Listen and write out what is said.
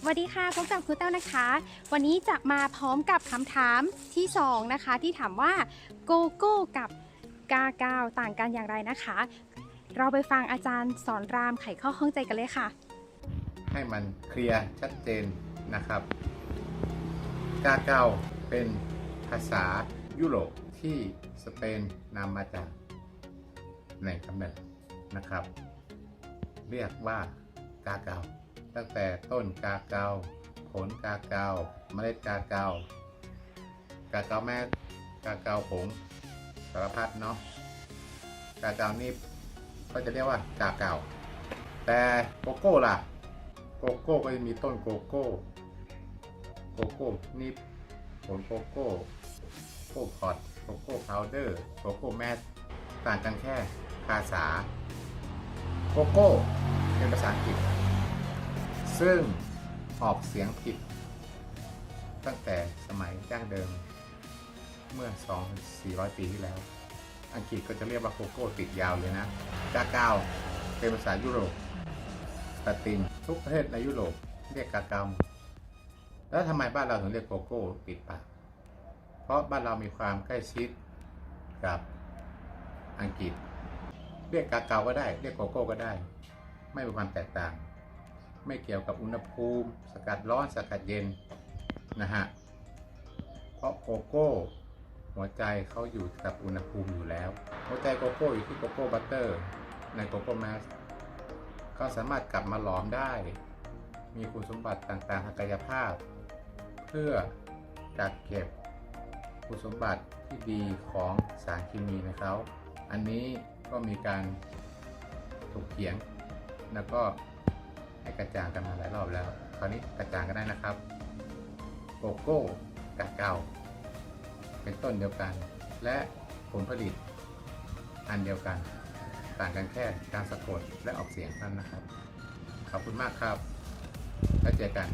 สวัสดีค่ะพบกับครูเต้านะคะ วันนี้จะมาพร้อมกับคำถามที่ 2 นะคะ ที่ถามว่าโกโก้กับกากาวต่างกันอย่างไรนะคะ เราไปฟังอาจารย์สอนรามไขข้อข้องใจกันเลยค่ะ ให้มันเคลียร์ชัดเจนนะครับ กาเกาเป็นภาษายุโรปที่สเปนนำมาจากในกำเนิดนะครับ เรียกว่ากาเกา ตั้งแต่ต้นกาเกาผลกาเกาเมล็ดกาเกากาเกาแม่กาเกาผงสารพัดเนาะกาเกานี่ก็จะเรียกว่ากาเกาแต่โกโก้ล่ะ โกโก้ก็จะมีต้นโกโก้โกโก้นิบผลโกโก้โกโก้พอตโกโก้พาวเดอร์โกโก้แมสต่างกันแค่ภาษาโกโก้เป็นภาษาอังกฤษ ซึ่งออกเสียงผิด ตั้งแต่สมัยดั้งเดิม เมื่อ 2-400 ปีที่แล้ว อังกฤษก็จะเรียกว่าโกโก้ติดยาวเลยนะกาเกาเป็นภาษายุโรปลาตินทุกประเทศในยุโรปเรียกกากาแล้วทำไมบ้านเราถึงเรียกโกโก้ติดปากเพราะบ้านเรามีความใกล้ชิดกับอังกฤษ เรียกกาเกาก็ได้ เรียกโกโก้ก็ได้ ไม่มีความแตกต่าง ไม่เกี่ยวกับอุณหภูมิ สกัดร้อนสกัดเย็นนะฮะเพราะโกโก้หัวใจเขาอยู่กับอุณหภูมิอยู่แล้ว หัวใจโกโก้อยู่ที่โกโก้บัตเตอร์ในโกโก้แมสก็สามารถกลับมาหลอมได้ มีคุณสมบัติต่างๆทางกายภาพ เพื่อกักเก็บคุณสมบัติที่ดีของสารเคมีในเขาอันนี้ก็มีการถกเถียงแล้วก็ ให้กระจ่างกันมาหลายรอบแล้ว คราวนี้กระจ่างกันได้นะครับ โกโก้กาเกาเป็นต้นเดียวกัน และผลผลิตอันเดียวกัน ต่างกันแค่การสะกดและออกเสียงเท่านั้นนะครับ ขอบคุณมากครับ แล้วเจอกัน